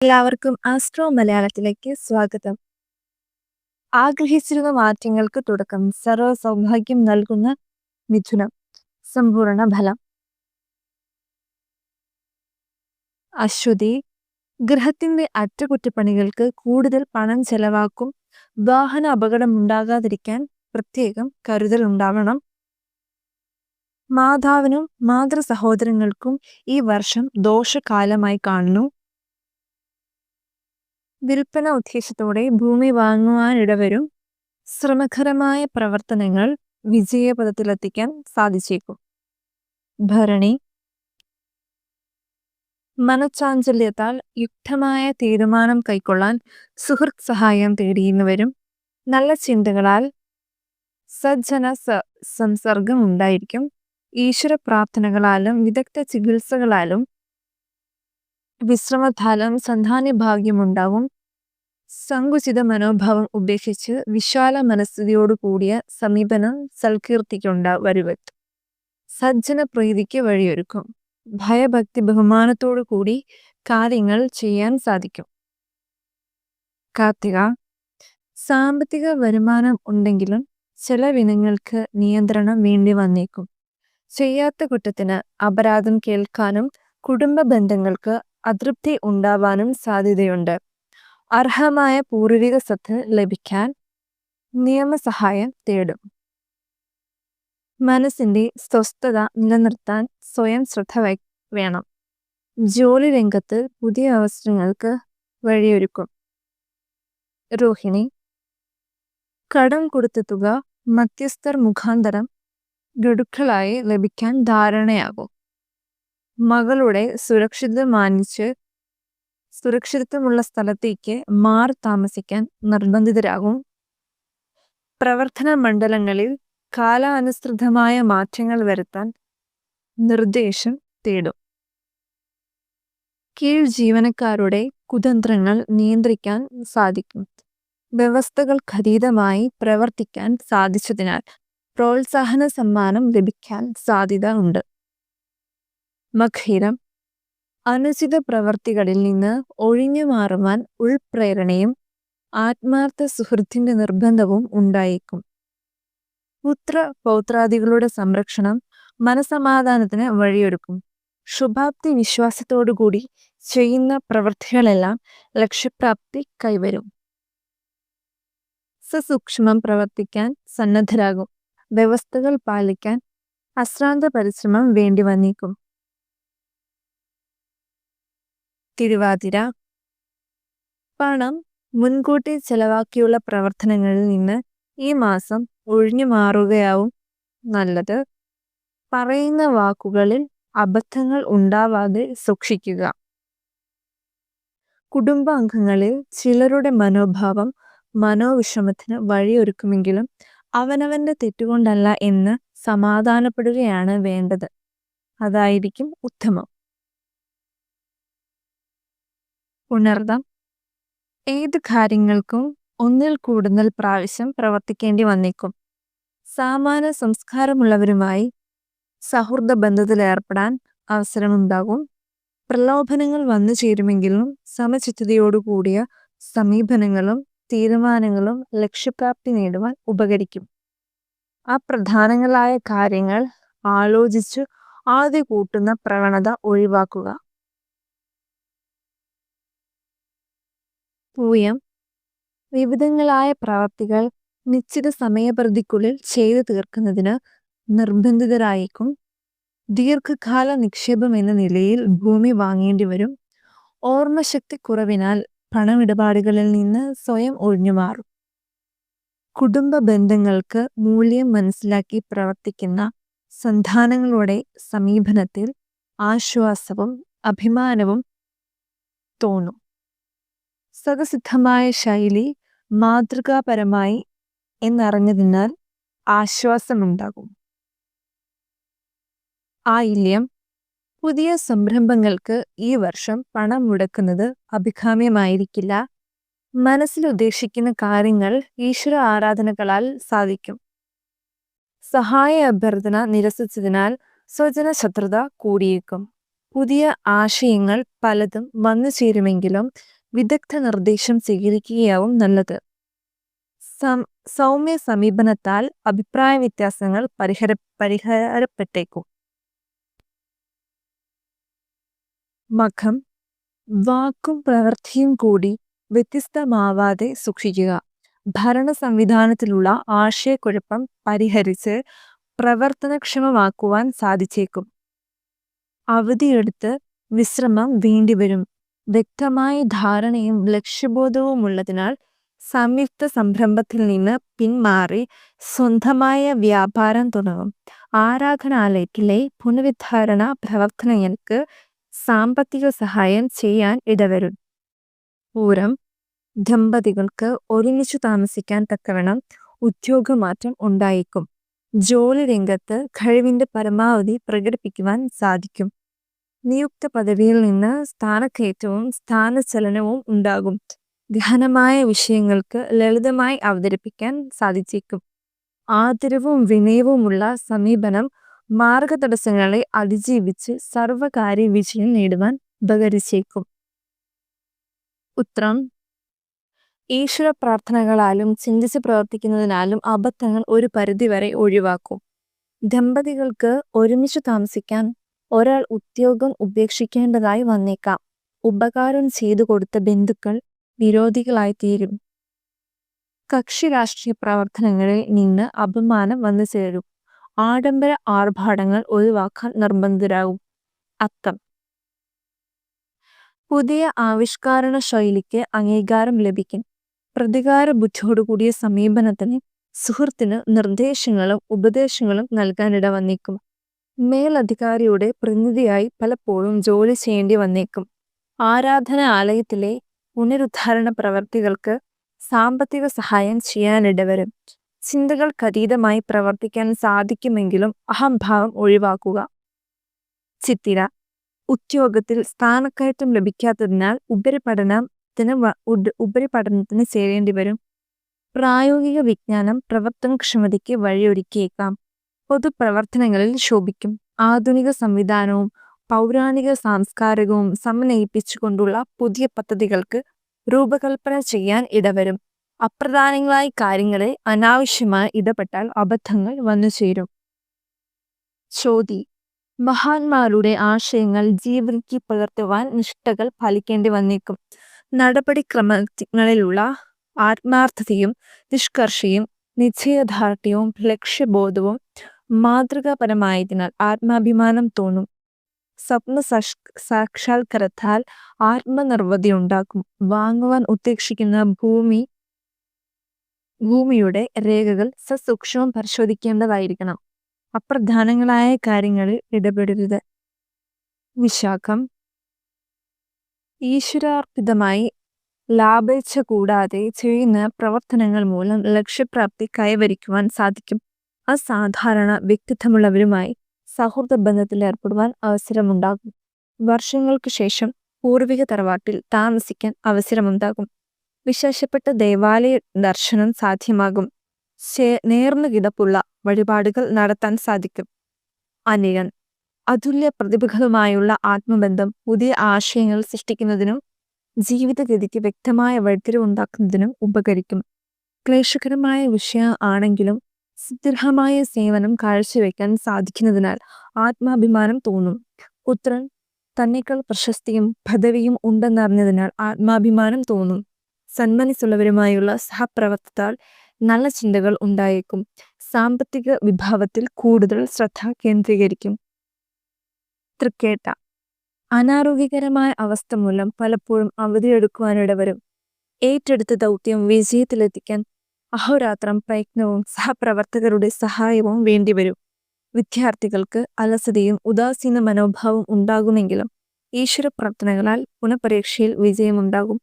എല്ലാവർക്കും ആസ്ട്രോ മലയാളത്തിലേക്ക് സ്വാഗതം. ആഗ്രഹിച്ചിരുന്ന മാറ്റങ്ങൾക്ക് തുടക്കം സർവ സൗഭാഗ്യം നൽകുന്ന മിഥുനം സമ്പൂർണ ഫലം. അശ്വതി ഗൃഹത്തിന്റെ അറ്റകുറ്റപ്പണികൾക്ക് കൂടുതൽ പണം ചെലവാക്കും വാഹന അപകടം ഉണ്ടാകാതിരിക്കാൻ പ്രത്യേകം കരുതൽ ഉണ്ടാവണം. മാതാവിനും മാതൃ സഹോദരങ്ങൾക്കും ഈ വർഷം ദോഷകാലമായി കാണുന്നു. വിൽപ്പന ഉദ്ദേശത്തോടെ ഭൂമി വാങ്ങുവാനിടവരും ശ്രമകരമായ പ്രവർത്തനങ്ങൾ വിജയപഥത്തിലെത്തിക്കാൻ സാധിച്ചേക്കും. ഭരണി. മനഃചാഞ്ചല്യത്താൽ യുക്തമായ തീരുമാനം കൈക്കൊള്ളാൻ സുഹൃത്ത് സഹായം തേടിയുന്നവരും നല്ല ചിന്തകളാൽ സജ്ജന സംസർഗം ഉണ്ടായിരിക്കും. ഈശ്വര പ്രാർത്ഥനകളാലും വിദഗ്ധ ചികിത്സകളാലും വിശ്രമഫലം സന്ധാനഭാഗ്യമുണ്ടാവും സങ്കുചിത മനോഭാവം ഉപേക്ഷിച്ച് വിശാല മനസ്ഥിതിയോടു കൂടിയ സമീപനം സൽകീർത്തിക്കുണ്ട വരുവെത്തും സജ്ജന പ്രീതിക്ക് വഴിയൊരുക്കും. ഭയഭക്തി ബഹുമാനത്തോടു കൂടി കാര്യങ്ങൾ ചെയ്യാൻ സാധിക്കും. കാർത്തിക സാമ്പത്തിക വരുമാനം ഉണ്ടെങ്കിലും ചെലവിനങ്ങൾക്ക് നിയന്ത്രണം വേണ്ടി വന്നേക്കും. ചെയ്യാത്ത കുറ്റത്തിന് അപരാധം കേൾക്കാനും കുടുംബ ബന്ധങ്ങൾക്ക് അതൃപ്തി ഉണ്ടാവാനും സാധ്യതയുണ്ട്. അർഹമായ പൂർവിക സ്വത്ത് ലഭിക്കാൻ നിയമസഹായം തേടും. മനസ്സിന്റെ സ്വസ്ഥത നിലനിർത്താൻ സ്വയം ശ്രദ്ധ വേണം. ജോലി രംഗത്ത് പുതിയ അവസരങ്ങൾക്ക് വഴിയൊരുക്കും. രോഹിണി. കടം കൊടുത്ത തുക മധ്യസ്ഥർ മുഖാന്തരം ഗഡുക്കളായി ലഭിക്കാൻ ധാരണയാകും. മകളുടെ സുരക്ഷിതം മാനിച്ച് സുരക്ഷിതത്വമുള്ള സ്ഥലത്തേക്ക് മാറി താമസിക്കാൻ നിർബന്ധിതരാകും. പ്രവർത്തന മണ്ഡലങ്ങളിൽ കാലാനുസൃതമായ മാറ്റങ്ങൾ വരുത്താൻ നിർദ്ദേശം തേടും. കീഴ് ജീവനക്കാരുടെ കുതന്ത്രങ്ങൾ നിയന്ത്രിക്കാൻ സാധിക്കും. വ്യവസ്ഥകൾക്കതീതമായി പ്രവർത്തിക്കാൻ സാധിച്ചതിനാൽ പ്രോത്സാഹന സമ്മാനം ലഭിക്കാൻ സാധ്യത ഉണ്ട്. മഖീരം അനുചിത പ്രവർത്തികളിൽ നിന്ന് ഒഴിഞ്ഞു മാറുവാൻ ഉൾപ്രേരണയും ആത്മാർത്ഥ സുഹൃത്തിന്റെ നിർബന്ധവും ഉണ്ടായേക്കും. പുത്ര പൗത്രാദികളുടെ സംരക്ഷണം മനസമാധാനത്തിന് വഴിയൊരുക്കും. ശുഭാപ്തി വിശ്വാസത്തോടുകൂടി ചെയ്യുന്ന പ്രവൃത്തികളെല്ലാം ലക്ഷ്യപ്രാപ്തി കൈവരും. സസൂക്ഷ്മം പ്രവർത്തിക്കാൻ സന്നദ്ധരാകും. വ്യവസ്ഥകൾ പാലിക്കാൻ അശ്രാന്ത പരിശ്രമം വേണ്ടി വന്നേക്കും. തിരുവാതിര. പണം മുൻകൂട്ടി ചെലവാക്കിയുള്ള പ്രവർത്തനങ്ങളിൽ നിന്ന് ഈ മാസം ഒഴിഞ്ഞു മാറുകയാവും നല്ലത്. പറയുന്ന വാക്കുകളിൽ അബദ്ധങ്ങൾ ഉണ്ടാവാതെ സൂക്ഷിക്കുക. കുടുംബാംഗങ്ങളിൽ ചിലരുടെ മനോഭാവം മനോവിഷമത്തിന് വഴിയൊരുക്കുമെങ്കിലും അവനവന്റെ തെറ്റുകൊണ്ടല്ല എന്ന് സമാധാനപ്പെടുകയാണ് വേണ്ടത്. അതായിരിക്കും ഉത്തമം. ഉണർദം. ഏത് കാര്യങ്ങൾക്കും ഒന്നിൽ കൂടുതൽ പ്രാവശ്യം പ്രവർത്തിക്കേണ്ടി വന്നേക്കും. സാമാന്യ സംസ്കാരമുള്ളവരുമായി സൗഹൃദ ബന്ധത്തിലേർപ്പെടാൻ അവസരമുണ്ടാകും. പ്രലോഭനങ്ങൾ വന്നു ചേരുമെങ്കിലും സമചിത്തതയോടുകൂടിയ സമീപനങ്ങളും തീരുമാനങ്ങളും ലക്ഷ്യപ്രാപ്തി നേടുവാൻ ഉപകരിക്കും. അപ്രധാനങ്ങളായ കാര്യങ്ങൾ ആലോചിച്ചു ആദ്യ കൂട്ടുന്ന പ്രവണത ഒഴിവാക്കുക. പൂയം വിവിധങ്ങളായ പ്രവർത്തികൾ നിശ്ചിത സമയപരിധിക്കുള്ളിൽ ചെയ്തു തീർക്കുന്നതിന് നിർബന്ധിതരായേക്കും. ദീർഘകാല നിക്ഷേപം എന്ന നിലയിൽ ഭൂമി വാങ്ങേണ്ടി വരും. ഓർമ്മശക്തി കുറവിനാൽ പണമിടപാടുകളിൽ നിന്ന് സ്വയം ഒഴിഞ്ഞു മാറും. കുടുംബ ബന്ധങ്ങൾക്ക് മൂല്യം മനസ്സിലാക്കി പ്രവർത്തിക്കുന്ന സന്താനങ്ങളുടെ സമീപനത്തിൽ ആശ്വാസവും അഭിമാനവും തോന്നും. സ്വതസിദ്ധമായ ശൈലി മാതൃകാപരമായി എന്നറിഞ്ഞതിനാൽ ആശ്വാസമുണ്ടാകും. ആയില്യം. പുതിയ സംരംഭങ്ങൾക്ക് ഈ വർഷം പണം മുടക്കുന്നത് അഭികാമ്യമായിരിക്കില്ല. മനസ്സിൽ ഉദ്ദേശിക്കുന്ന കാര്യങ്ങൾ ഈശ്വര ആരാധനകളാൽ സാധിക്കും. സഹായ അഭ്യർത്ഥന നിരസിച്ചതിനാൽ സ്വജന ശത്രുത കൂടിയേക്കും. പുതിയ ആശയങ്ങൾ പലതും വന്നു ചേരുമെങ്കിലും വിദഗ്ധ നിർദ്ദേശം സ്വീകരിക്കുകയാവും നല്ലത്. സൗമ്യ സമീപനത്താൽ അഭിപ്രായ വ്യത്യാസങ്ങൾ പരിഹര പരിഹാരപ്പെട്ടേക്കും. മഖം വാക്കും പ്രവൃത്തിയും കൂടി വ്യത്യസ്തമാവാതെ സൂക്ഷിക്കുക. ഭരണ സംവിധാനത്തിലുള്ള ആശയക്കുഴപ്പം പരിഹരിച്ച് പ്രവർത്തനക്ഷമമാക്കുവാൻ സാധിച്ചേക്കും. അവധിയെടുത്ത് വിശ്രമം വേണ്ടിവരും. വ്യക്തമായ ധാരണയും ലക്ഷ്യബോധവുമുള്ളതിനാൽ സംയുക്ത സംരംഭത്തിൽ നിന്ന് പിന്മാറി സ്വന്തമായ വ്യാപാരം തുടങ്ങും. ആരാധനാലയത്തിലെ പുനരുദ്ധാരണ പ്രവർത്തനങ്ങൾക്ക് സാമ്പത്തിക സഹായം ചെയ്യാൻ ഇടവരും. പൂരം ദമ്പതികൾക്ക് ഒരുമിച്ച് താമസിക്കാൻ തക്കവണ്ണം ഉദ്യോഗമാറ്റം ഉണ്ടായേക്കും. ജോലി രംഗത്ത് കഴിവിന്റെ പരമാവധി പ്രകടിപ്പിക്കുവാൻ സാധിക്കും. നിയുക്ത പദവിയിൽ നിന്ന് സ്ഥാനക്കയറ്റവും സ്ഥാനചലനവും ഉണ്ടാകും. ഗഹനമായ വിഷയങ്ങൾക്ക് ലളിതമായി അവതരിപ്പിക്കാൻ സാധിച്ചേക്കും. ആദരവും വിനയവുമുള്ള സമീപനം മാർഗതടസ്സങ്ങളെ അതിജീവിച്ച് സർവകാര്യ വിജയം നേടുവാൻ ഉപകരിച്ചേക്കും. ഉത്രം ഈശ്വര പ്രാർത്ഥനകളാലും ചിന്തിച്ച് പ്രവർത്തിക്കുന്നതിനാലും അബദ്ധങ്ങൾ ഒരു പരിധിവരെ ഒഴിവാക്കും. ദമ്പതികൾക്ക് ഒരുമിച്ച് താമസിക്കാൻ ഒരാൾ ഉദ്യോഗം ഉപേക്ഷിക്കേണ്ടതായി വന്നേക്കാം. ഉപകാരം ചെയ്തു കൊടുത്ത ബന്ധുക്കൾ വിരോധികളായിത്തീരും. കക്ഷി രാഷ്ട്രീയ പ്രവർത്തനങ്ങളിൽ നിന്ന് അപമാനം വന്നു ചേരും. ആഡംബര ആർഭാടങ്ങൾ ഒഴിവാക്കാൻ നിർബന്ധിതരാകും അത്തം. പുതിയ ആവിഷ്കാരണ ശൈലിക്ക് അംഗീകാരം ലഭിക്കും. പ്രതികാര ബുദ്ധിയോടുകൂടിയ സമീപനത്തിന് സുഹൃത്തിന് നിർദ്ദേശങ്ങളും ഉപദേശങ്ങളും നൽകാനിട വന്നേക്കും മേലധികാരിയുടെ പ്രതിനിധിയായി പലപ്പോഴും ജോലി ചെയ്യേണ്ടി വന്നേക്കും. ആരാധന ആലയത്തിലെ പുനരുദ്ധാരണ പ്രവർത്തികൾക്ക് സാമ്പത്തിക സഹായം ചെയ്യാനിടവരും. ചിന്തകൾക്കതീതമായി പ്രവർത്തിക്കാൻ സാധിക്കുമെങ്കിലും അഹംഭാവം ഒഴിവാക്കുക. ചിത്തിര. ഉദ്യോഗത്തിൽ സ്ഥാനക്കയറ്റം ലഭിക്കാത്തതിനാൽ ഉപരിപഠനത്തിന് ഉപരിപഠനത്തിന് ചേരേണ്ടി വരും പ്രായോഗിക വിജ്ഞാനം പ്രവർത്തനക്ഷമതയ്ക്ക് വഴിയൊരുക്കിയേക്കാം. പൊതുപ്രവർത്തനങ്ങളിൽ ശോഭിക്കും. ആധുനിക സംവിധാനവും പൗരാണിക സാംസ്കാരികവും സമന്വയിപ്പിച്ചുകൊണ്ടുള്ള പുതിയ പദ്ധതികൾക്ക് രൂപകൽപ്പന ചെയ്യാൻ ഇടവരും. അപ്രധാനങ്ങളായ കാര്യങ്ങളെ അനാവശ്യമായി ഇടപെട്ടാൽ അബദ്ധങ്ങൾ വന്നു ചേരും. ചോതി മഹാന്മാരുടെ ആശയങ്ങൾ ജീവിതത്തിൽ പകർത്തുവാൻ നിഷ്ഠകൾ പാലിക്കേണ്ടി വന്നേക്കും. നടപടിക്രമങ്ങളിലുള്ള ആത്മാർത്ഥതയും നിഷ്കർഷയും നിശ്ചയദാർഢ്യവും ലക്ഷ്യബോധവും മാതൃകാപരമായതിനാൽ ആത്മാഭിമാനം തോന്നും. സ്വപ്ന സാക്ഷാത്കരത്താൽ ആത്മനിർവൃതി ഉണ്ടാക്കും. വാങ്ങുവാൻ ഉദ്ദേശിക്കുന്ന ഭൂമി ഭൂമിയുടെ രേഖകൾ സസൂക്ഷ്മം പരിശോധിക്കേണ്ടതായിരിക്കണം. അപ്രധാനങ്ങളായ കാര്യങ്ങളിൽ ഇടപെടരുത്. വിശാഖം. ഈശ്വരാർപ്പിതമായി ലാഭേച്ഛ കൂടാതെ ചെയ്യുന്ന പ്രവർത്തനങ്ങൾ മൂലം ലക്ഷ്യപ്രാപ്തി കൈവരിക്കുവാൻ സാധിക്കും. അസാധാരണ വ്യക്തിത്വമുള്ളവരുമായി സൗഹൃദ ബന്ധത്തിൽ ഏർപ്പെടുവാൻ അവസരമുണ്ടാകും. വർഷങ്ങൾക്ക് ശേഷം പൂർവിക തറവാട്ടിൽ താമസിക്കാൻ അവസരമുണ്ടാകും. വിശേഷപ്പെട്ട ദേവാലയ ദർശനം സാധ്യമാകും. നേർന്നു കിടപ്പുള്ള വഴിപാടുകൾ നടത്താൻ സാധിക്കും. അനിയൻ അതുല്യ പ്രതിഭകളുമായുള്ള ആത്മബന്ധം പുതിയ ആശയങ്ങൾ സൃഷ്ടിക്കുന്നതിനും ജീവിതഗതിക്ക് വ്യക്തമായ വഴിത്തിരിവുണ്ടാക്കുന്നതിനും ഉപകരിക്കും. ക്ലേശകരമായ വിഷയം ആണെങ്കിലും സുദൃഢമായ സേവനം കാഴ്ചവെക്കാൻ സാധിക്കുന്നതിനാൽ ആത്മാഭിമാനം തോന്നും. പുത്രൻ തന്നെക്കാൾ പ്രശസ്തിയും പദവിയും ഉണ്ടെന്നറിഞ്ഞതിനാൽ ആത്മാഭിമാനം തോന്നും. സന്മനസ്സുള്ളവരുമായുള്ള സഹപ്രവർത്തത്താൽ നല്ല ചിന്തകൾ ഉണ്ടായേക്കും. സാമ്പത്തിക വിഭാവത്തിൽ കൂടുതൽ ശ്രദ്ധ കേന്ദ്രീകരിക്കും. തൃക്കേട്ട. അനാരോഗ്യകരമായ അവസ്ഥ മൂലം പലപ്പോഴും അവധിയെടുക്കുവാനിടവരും. ഏറ്റെടുത്ത ദൗത്യം വിജയത്തിലെത്തിക്കാൻ അഹോരാത്രം പ്രയത്നവും സഹപ്രവർത്തകരുടെ സഹായവും വേണ്ടിവരും. വിദ്യാർത്ഥികൾക്ക് അലസതയും ഉദാസീന മനോഭാവവും ഉണ്ടാകുമെങ്കിലും ഈശ്വര പ്രാർത്ഥനകളാൽ പുനഃപരീക്ഷയിൽ വിജയമുണ്ടാകും.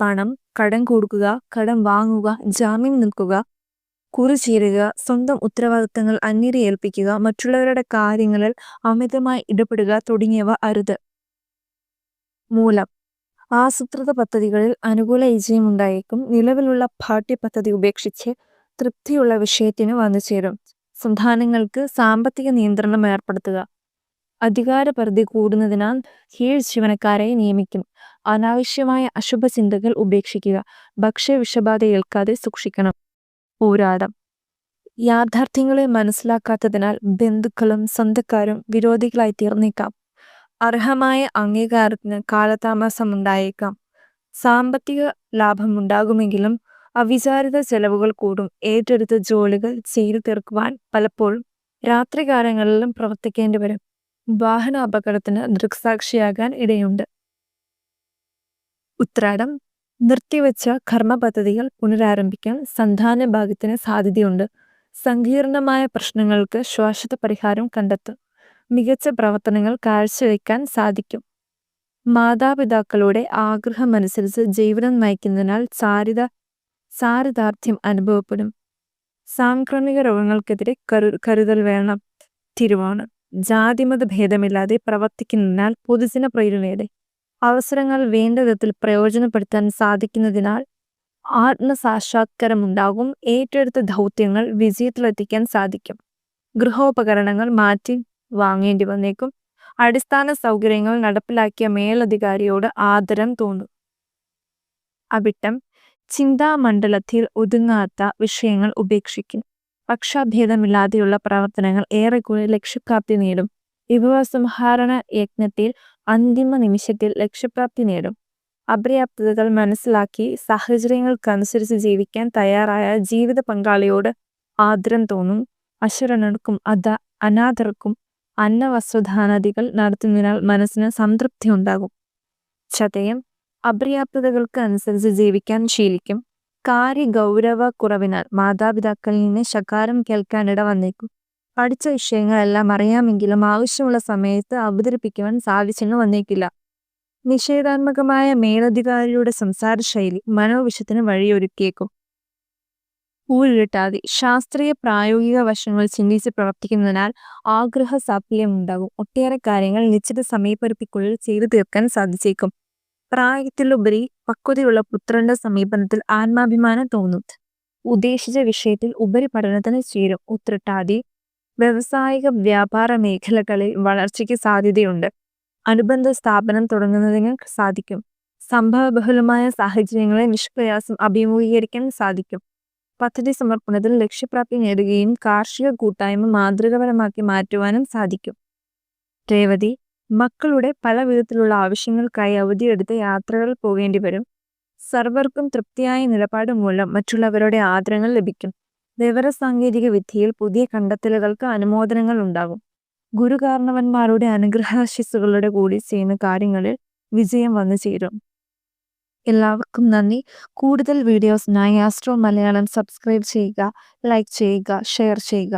പണം കടം കൊടുക്കുക കടം വാങ്ങുക ജാമ്യം നിൽക്കുക കുറിചേരുക സ്വന്തം ഉത്തരവാദിത്തങ്ങൾ അന്യരെ ഏൽപ്പിക്കുക മറ്റുള്ളവരുടെ കാര്യങ്ങളിൽ അമിതമായി ഇടപെടുക തുടങ്ങിയവ അരുത്. മൂലം ആസൂത്രിത പദ്ധതികളിൽ അനുകൂല വിജയമുണ്ടായേക്കും നിലവിലുള്ള പാഠ്യപദ്ധതി ഉപേക്ഷിച്ച് തൃപ്തിയുള്ള വിഷയത്തിന് വന്നു ചേരും. സംസ്ഥാനങ്ങൾക്ക് സാമ്പത്തിക നിയന്ത്രണം ഏർപ്പെടുത്തുക. അധികാരപരിധി കൂടുന്നതിനാൽ കീഴ് ജീവനക്കാരെ നിയമിക്കും. അനാവശ്യമായ അശുഭ ചിന്തകൾ ഉപേക്ഷിക്കുക. ഭക്ഷ്യ വിഷബാധ ഏൽക്കാതെ സൂക്ഷിക്കണം. പോരാടം. യാഥാർത്ഥ്യങ്ങളെ മനസ്സിലാക്കാത്തതിനാൽ ബന്ധുക്കളും സ്വന്തക്കാരും വിരോധികളായി തീർന്നേക്കാം. അർഹമായ അംഗീകാരത്തിന് കാലതാമസമുണ്ടായേക്കാം. സാമ്പത്തിക ലാഭമുണ്ടാകുമെങ്കിലും അവിചാരിത ചെലവുകൾ കൂടും. ഏറ്റെടുത്ത ജോലികൾ ചെയ്തു തീർക്കുവാൻ പലപ്പോഴും രാത്രികാലങ്ങളിലും വാഹന അപകടത്തിന് ദൃക്സാക്ഷിയാകാൻ ഇടയുണ്ട്. ഉത്രാടം നിർത്തിവെച്ച കർമ്മ പദ്ധതികൾ പുനരാരംഭിക്കാൻ സന്താന ഭാഗത്തിന് സാധ്യതയുണ്ട്. സങ്കീർണമായ പ്രശ്നങ്ങൾക്ക് ശാശ്വത പരിഹാരം കണ്ടെത്തും. മികച്ച പ്രവർത്തനങ്ങൾ കാഴ്ചവെക്കാൻ സാധിക്കും. മാതാപിതാക്കളുടെ ആഗ്രഹമനുസരിച്ച് ജീവിതം നയിക്കുന്നതിനാൽ സാരിത ചാരിതാർത്ഥ്യം അനുഭവപ്പെടും. സാംക്രമിക രോഗങ്ങൾക്കെതിരെ കരു കരുതൽ വേണം. തിരുവോണം. ജാതിമത ഭേദമില്ലാതെ പ്രവർത്തിക്കുന്നതിനാൽ പൊതുജന പ്രേരണയുടെ അവസരങ്ങൾ വേണ്ട വിധത്തിൽ പ്രയോജനപ്പെടുത്താൻ സാധിക്കുന്നതിനാൽ ആത്മസാക്ഷാത്കരമുണ്ടാകും. ഏറ്റെടുത്ത ദൗത്യങ്ങൾ വിജയത്തിലെത്തിക്കാൻ സാധിക്കും. ഗൃഹോപകരണങ്ങൾ മാറ്റി വാങ്ങേണ്ടി വന്നേക്കും. അടിസ്ഥാന സൗകര്യങ്ങൾ നടപ്പിലാക്കിയ മേലധികാരിയോട് ആദരം തോന്നും. അവിട്ടം ചിന്താമണ്ഡലത്തിൽ ഒതുങ്ങാത്ത വിഷയങ്ങൾ ഉപേക്ഷിക്കും. പക്ഷാഭേദമില്ലാതെയുള്ള പ്രവർത്തനങ്ങൾ ഏറെക്കുറെ ലക്ഷ്യപ്രാപ്തി നേടും. വിഭവസംഹാരണ യജ്ഞത്തിൽ അന്തിമ നിമിഷത്തിൽ ലക്ഷ്യപ്രാപ്തി നേടും. അപര്യാപ്തതകൾ മനസ്സിലാക്കി സാഹചര്യങ്ങൾക്കനുസരിച്ച് ജീവിക്കാൻ തയ്യാറായ ജീവിത പങ്കാളിയോട് ആദരം തോന്നും. അശരണർക്കും അത അനാഥർക്കും അന്നവസ്ത്രദാനാദികൾ നടത്തുന്നതിനാൽ മനസ്സിന് സംതൃപ്തി ഉണ്ടാകും. ചതയം അപര്യാപ്തതകൾക്ക് അനുസരിച്ച് ജീവിക്കാൻ ശീലിക്കും. കാര്യ ഗൗരവ കുറവിനാൽ മാതാപിതാക്കളിൽ നിന്ന് ശകാരം കേൾക്കാനിട വന്നേക്കും. പഠിച്ച വിഷയങ്ങളെല്ലാം അറിയാമെങ്കിലും ആവശ്യമുള്ള സമയത്ത് അവതരിപ്പിക്കുവാൻ സാധിച്ചെന്ന് വന്നേക്കില്ല. നിഷേധാത്മകമായ മേലധികാരിയുടെ സംസാര ശൈലി മനോവിഷത്തിന് വഴിയൊരുക്കിയേക്കും. ഊരിട്ടാതി ശാസ്ത്രീയ പ്രായോഗിക വശങ്ങൾ ചിന്തിച്ച് പ്രവർത്തിക്കുന്നതിനാൽ ആഗ്രഹ സാഫല്യം ഉണ്ടാകും ഒട്ടേറെ കാര്യങ്ങൾ നിശ്ചിത സമയപരിപ്പിക്കുള്ളിൽ ചെയ്തു തീർക്കാൻ സാധിച്ചേക്കും. പ്രായത്തിലുപരി പക്വതയുള്ള പുത്രന്റെ സമീപനത്തിൽ ആത്മാഭിമാനം തോന്നും. ഉദ്ദേശിച്ച വിഷയത്തിൽ ഉപരിപഠനത്തിന് ചേരും. ഉത്രട്ടാതി വ്യവസായിക വ്യാപാര മേഖലകളിൽ വളർച്ചയ്ക്ക് സാധ്യതയുണ്ട്. അനുബന്ധ സ്ഥാപനം തുടങ്ങുന്നതിന് സാധിക്കും. സംഭവബഹുലമായ സാഹചര്യങ്ങളെ നിഷ്പ്രയാസം അഭിമുഖീകരിക്കാൻ സാധിക്കും. പദ്ധതി സമർപ്പണത്തിൽ ലക്ഷ്യപ്രാപ്തി നേടുകയും കാർഷിക കൂട്ടായ്മ മാതൃകപരമാക്കി മാറ്റുവാനും സാധിക്കും. രേവതി മക്കളുടെ പല വിധത്തിലുള്ള ആവശ്യങ്ങൾക്കായി അവധിയെടുത്ത് യാത്രകൾ പോകേണ്ടി വരും. സർവർക്കും തൃപ്തിയായ നിലപാട് മൂലം മറ്റുള്ളവരുടെ ആദരങ്ങൾ ലഭിക്കും. വിവര സാങ്കേതിക വിദ്യയിൽ പുതിയ കണ്ടെത്തലുകൾക്ക് അനുമോദനങ്ങൾ ഉണ്ടാകും. ഗുരുകാരണവന്മാരുടെ അനുഗ്രഹാശിസ്സുകളുടെ കൂടി ചെയ്യുന്ന കാര്യങ്ങളിൽ വിജയം വന്നു ചേരും. എല്ലാവർക്കും നന്ദി. കൂടുതൽ വീഡിയോസിനായി ആസ്ട്രോ മലയാളം സബ്സ്ക്രൈബ് ചെയ്യുക ലൈക്ക് ചെയ്യുക ഷെയർ ചെയ്യുക.